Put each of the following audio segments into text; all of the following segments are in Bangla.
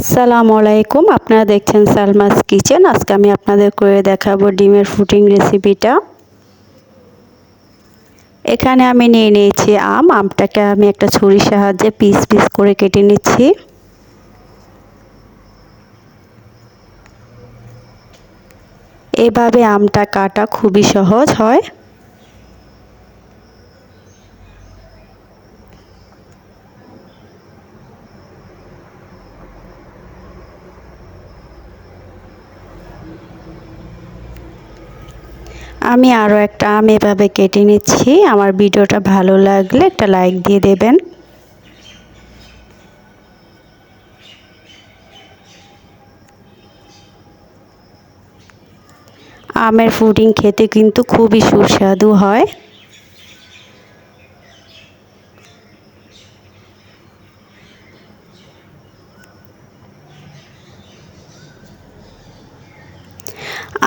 আসসালামু আলাইকুম। আপনারা দেখছেন সালমাস কিচেন। আজকে আমি আপনাদের করে দেখাবো ডিমের ফুটিং রেসিপিটা। এখানে আমি নিয়ে নিয়েছি আম। আমটাকে আমি একটা ছুরির সাহায্যে পিস পিস করে কেটে নিচ্ছি। এভাবে আমটা কাটা খুবই সহজ হয়। আমি আরও একটা আম এভাবে কেটে নিচ্ছি। আমার ভিডিওটা ভালো লাগলে একটা লাইক দিয়ে দেবেন। আমের ফুডিং খেতে কিন্তু খুবই সুস্বাদু হয়।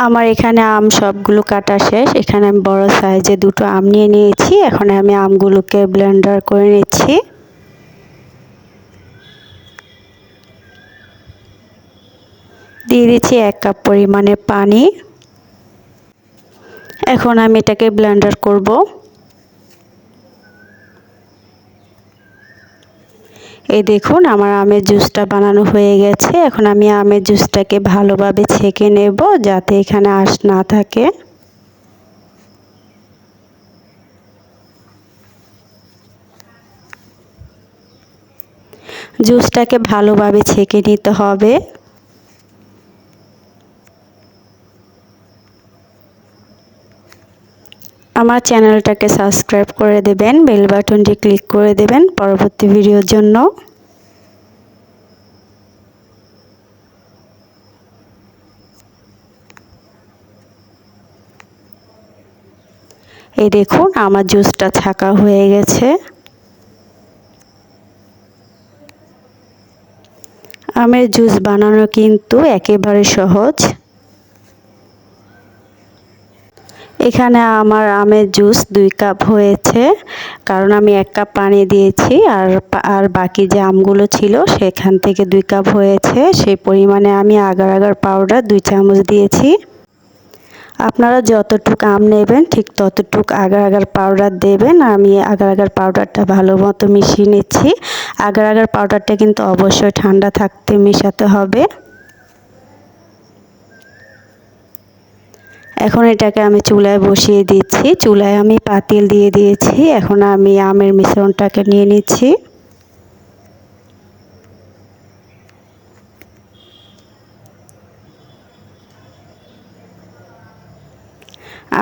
আমার এখানে আম সবগুলো কাটা শেষ। এখানে আমি বড় সাইজে দুটো আম নিয়ে নিয়েছি। এখন আমি আমগুলোকে ব্লেন্ডার করে নিচ্ছি। দিয়ে দিচ্ছি এক কাপ পরিমাণে পানি। এখন আমি এটাকে ব্লেন্ডার করব। এই দেখুন, আমার আমের জুসটা বানানো হয়ে গেছে। এখন আমি আমের জুসটাকে ভালোভাবে ছেঁকে নেব যাতে এখানে আঁশ না থাকে। জুসটাকে ভালোভাবে ছেঁকে নিতে হবে। আমার চ্যানেলটাকে সাবস্ক্রাইব করে দেবেন, বেল বাটনটি ক্লিক করে দেবেন পরবর্তী ভিডিওর জন্য। এই দেখুন, আমার জুসটা ছাকা হয়ে গেছে। আমের জুস বানানো কিন্তু একেবারে সহজ। এখানে আমার আমের জুস দুই কাপ হয়েছে, কারণ আমি এক কাপ পানি দিয়েছি আর আর বাকি যে আমগুলো ছিল সেখান থেকে দুই কাপ হয়েছে। সেই পরিমাণে আমি আগার আগার পাউডার দুই চামচ দিয়েছি। আপনারা যতটুক আম নেবেন ঠিক ততটুক আগার আগার পাউডার দেবেন। আমি আগার আগার পাউডারটা ভালো মতো মিশিয়ে নিচ্ছি। আগার আগার পাউডারটা কিন্তু অবশ্যই ঠান্ডা থাকতে মেশাতে হবে। এখন এটাকে আমি চুলায় বসিয়ে দিচ্ছি। চুলায় আমি পাতিল দিয়ে দিয়েছি। এখন আমি আমের মিশ্রণটাকে নিয়ে নিচ্ছি।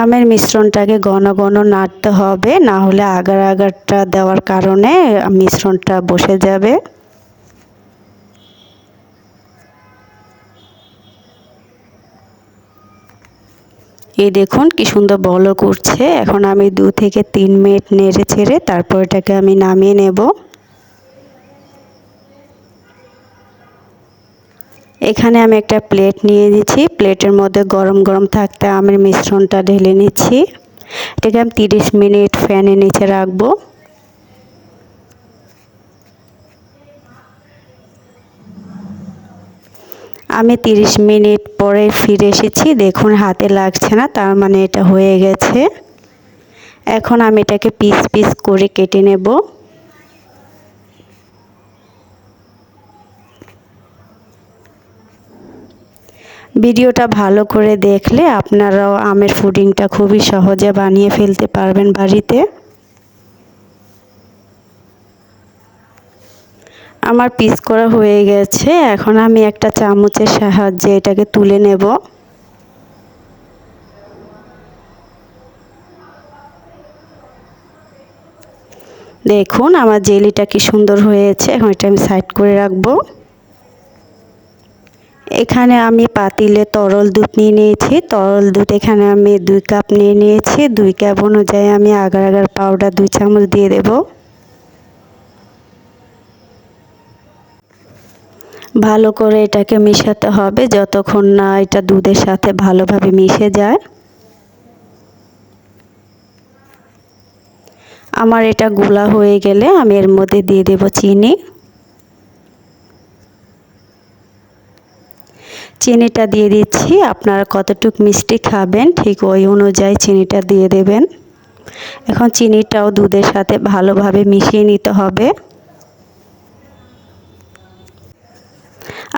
আমের মিশ্রণটাকে ঘন ঘন নাড়তে হবে। না হলে আগার আগারটা দেওয়ার কারণে মিশ্রণটা বসে যাবে। এই দেখুন কি সুন্দর বলক করছে। এখন আমি দু থেকে তিন মিনিট নেড়ে ছেড়ে তারপর এটাকে আমি নামিয়ে নেব। এখানে আমি একটা প্লেট নিয়ে নিচ্ছি প্লেটের মধ্যে গরম গরম থাকতে আমের মিশ্রণটা ঢেলে নিচ্ছি। এটাকে আমি তিরিশ মিনিট ফ্যানের নিচে রাখব। আমি 30 মিনিট পরে ফিরে এসেছি। দেখুন, হাতে লাগছে না, তার মানে এটা হয়ে গেছে। এখন আমি এটাকে পিস পিস করে কেটে নেব। ভিডিওটা ভালো করে দেখলে আপনারাও আমের ফুডিংটা খুবই সহজে বানিয়ে ফেলতে পারবেন বাড়িতে। আমার পিস করা হয়ে গেছে। এখন আমি একটা চামচের সাহায্যে এটাকে তুলে নেব। দেখুন, আমার জেলিটা কি সুন্দর হয়েছে। এখন এটা আমি সাইড করে রাখব। এখানে আমি পাতিলে তরল দুধ নিয়ে নিয়েছি। তরল দুধ এখানে আমি দুই কাপ নিয়ে নিয়েছি। দুই কাপ অনুযায়ী আমি আগার আগার পাউডার দুই চামচ দিয়ে দেবো। ভালো করে এটাকে মিশাতে হবে যতক্ষণ না এটা দুধের সাথে ভালোভাবে মিশে যায়। আমার এটা গোলা হয়ে গেলে আমি এর মধ্যে দিয়ে দেব চিনি। চিনিটা দিয়ে দিচ্ছি, আপনারা কতটুক মিষ্টি খাবেন ঠিক ওই অনুযায়ী চিনিটা দিয়ে দেবেন। এখন চিনিটাও দুধের সাথে ভালোভাবে মিশিয়ে নিতে হবে।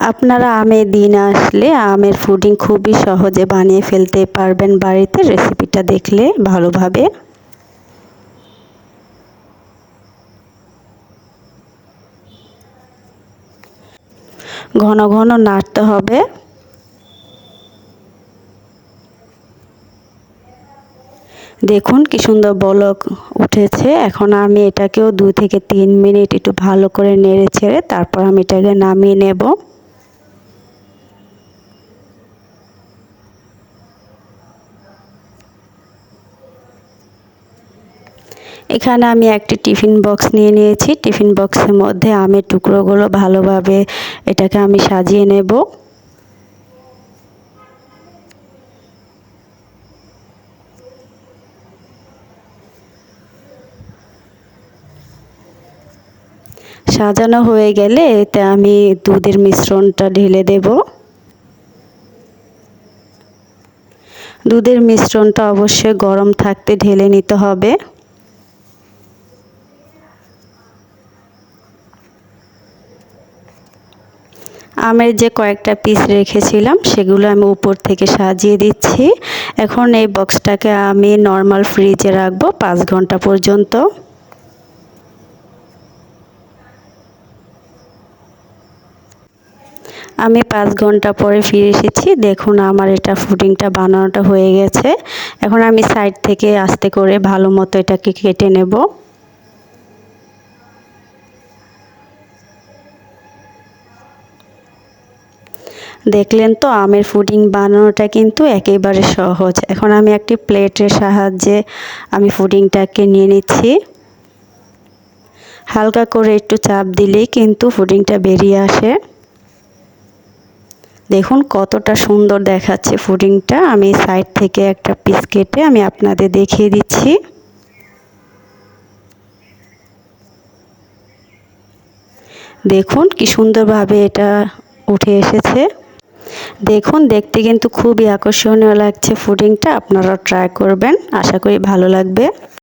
আপনারা আমের দিন আসলে আমের ফুডিং খুবই সহজে বানিয়ে ফেলতে পারবেন বাড়িতে। রেসিপিটা দেখলে ভালোভাবে। ঘন ঘন নাড়তে হবে। দেখুন কি সুন্দর বলক উঠেছে। এখন আমি এটাকেও দু থেকে তিন মিনিট একটু ভালো করে নেড়ে ছেড়ে তারপর আমি এটাকে নামিয়ে নেব। এখানে আমি একটি টিফিন বক্স নিয়ে নিয়েছি। টিফিন বক্সের মধ্যে আমের টুকরোগুলো ভালোভাবে এটাকে আমি সাজিয়ে নেব। সাজানো হয়ে গেলে এতে আমি দুধের মিশ্রণটা ঢেলে দেব। দুধের মিশ্রণটা অবশ্যই গরম থাকতে ঢেলে নিতে হবে। আমের যে কয়েকটা পিস রেখেছিলাম, সেগুলো আমি উপর থেকে সাজিয়ে দিচ্ছি। এখন এই বক্সটাকে আমি নর্মাল ফ্রিজে রাখব পাঁচ ঘণ্টা পর্যন্ত। আমি পাঁচ ঘণ্টা পরে ফিরে এসেছি। দেখুন আমার এটা ফুডিংটা বানানোটা হয়ে গেছে। এখন আমি সাইড থেকে আস্তে করে ভালো মতো এটাকে কেটে নেব। দেখলেন তো, আমের ফুডিং বানানোটা কিন্তু একেবারে সহজ। এখন আমি একটি প্লেটের সাহায্যে আমি ফুডিংটাকে নিয়ে নিচ্ছি। হালকা করে একটু চাপ দিলেই কিন্তু ফুডিংটা বেরিয়ে আসে। দেখুন কতটা সুন্দর দেখাচ্ছে ফুডিংটা আমি সাইড থেকে একটা পিস কেটে আমি আপনাদের দেখিয়ে দিচ্ছি। দেখুন কি সুন্দরভাবে এটা উঠে এসেছে। দেখুন দেখতে কিন্তু খুবই আকর্ষণীয় লাগছে ফুডিংটা। আপনারা ট্রাই করবেন। আশা করি ভালো লাগবে।